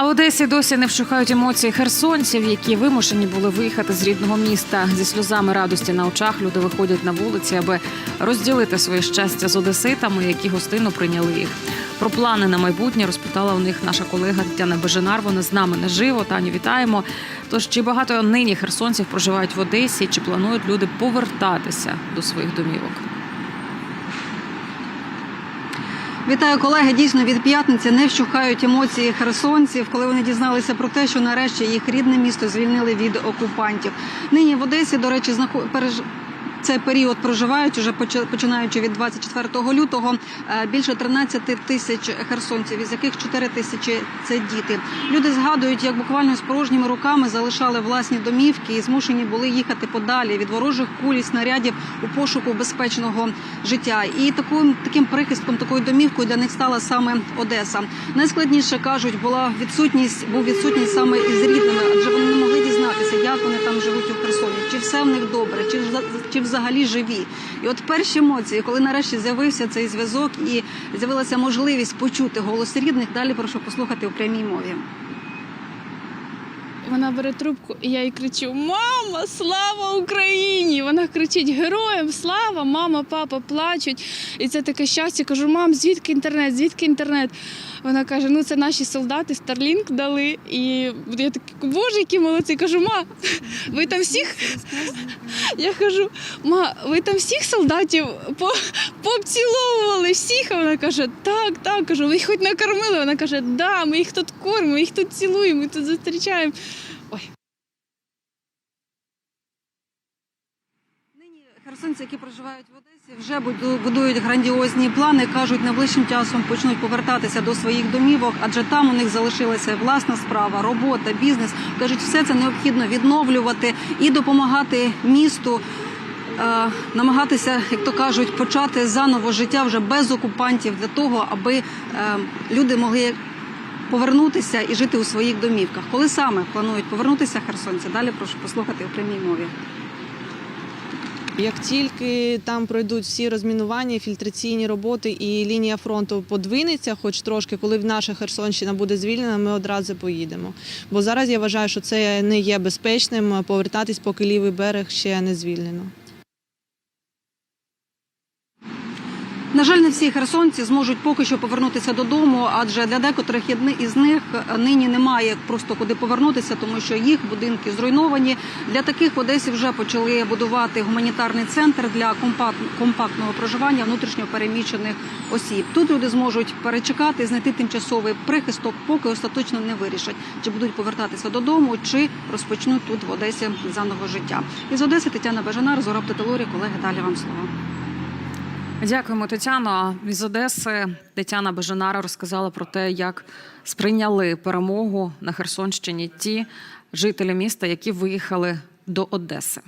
А в Одесі досі не вщухають емоції херсонців, які вимушені були виїхати з рідного міста. Зі сльозами радості на очах люди виходять на вулиці, аби розділити своє щастя з одеситами, які гостинно прийняли їх. Про плани на майбутнє розпитала у них наша колега Тетяна Беженар. Вона з нами наживо. Таню, вітаємо. Тож чи багато нині херсонців проживають в Одесі? Чи планують люди повертатися до своїх домівок? Вітаю колеги. Дійсно від п'ятниці не вщухають емоції херсонців, коли вони дізналися про те, що нарешті їх рідне місто звільнили від окупантів. Нині в Одесі, до речі, знаход... Цей період проживають уже почи- починаючи від 24 лютого е, більше 13 тисяч херсонців, із яких 4 тисячі це діти. Люди згадують, як буквально з порожніми руками залишали власні домівки і змушені були їхати подалі від ворожих куль і снарядів у пошуку безпечного життя. І таким таким прихистком, такою домівкою для них стала саме Одеса. Найскладніше кажуть, була відсутність, був відсутність саме із рідними, адже вони не могли дізнатися, як вони там живуть у Херсоні, чи все в них добре, чи чи взагалі живі. І от перші емоції, коли нарешті з'явився цей зв'язок і з'явилася можливість почути голос рідних, далі прошу послухати у прямій мові. Вона бере трубку, і я їй кричу: Мама, слава Україні! Вона кричить Героям слава! Мама, папа плачуть. І це таке щастя. Кажу, мам, звідки інтернет? Звідки інтернет? Вона каже: ну це наші солдати, Старлінк дали. І я так, боже, які молодці. Кажу, ма, ви там всіх? Я кажу, ма, ви там всіх солдатів по, пообціловували всіх. Вона каже, так, так. Кажу, ви їх хоч накормили? Вона каже, да, ми їх тут кормимо, ми їх тут цілуємо, ми тут зустрічаємо. Ой, Нині херсонці, які проживають в Одесі, вже будують грандіозні плани. кажуть, найближчим часом почнуть повертатися до своїх домівок, адже там у них залишилася власна справа, робота, бізнес. кажуть, все це необхідно відновлювати і допомагати місту. Намагатися, як то кажуть, почати заново життя вже без окупантів для того, аби е, люди могли повернутися і жити у своїх домівках. Коли саме планують повернутися херсонці? Далі прошу послухати у прямій мові. Як тільки там пройдуть всі розмінування, фільтраційні роботи і лінія фронту подвинеться, хоч трошки, коли наша Херсонщина буде звільнена, ми одразу поїдемо. Бо зараз я вважаю, що це не є безпечним повертатись, поки лівий берег ще не звільнено. На жаль, не всі херсонці зможуть поки що повернутися додому, адже для декотрих із них нині немає просто куди повернутися, тому що їх будинки зруйновані. Для таких в Одесі вже почали будувати гуманітарний центр для компакт- компактного проживання внутрішньопереміщених осіб. Тут люди зможуть перечекати, знайти тимчасовий прихисток, поки остаточно не вирішать, чи будуть повертатися додому, чи розпочнуть тут в Одесі заново життя. Із Одеси Тетяна Бежанар, Зороб Тетелорі, колеги. Далі вам слово. Дякуємо, Тетяно. Із Одеси Тетяна Бажанара розказала про те, як сприйняли перемогу на Херсонщині ті жителі міста, які виїхали до Одеси.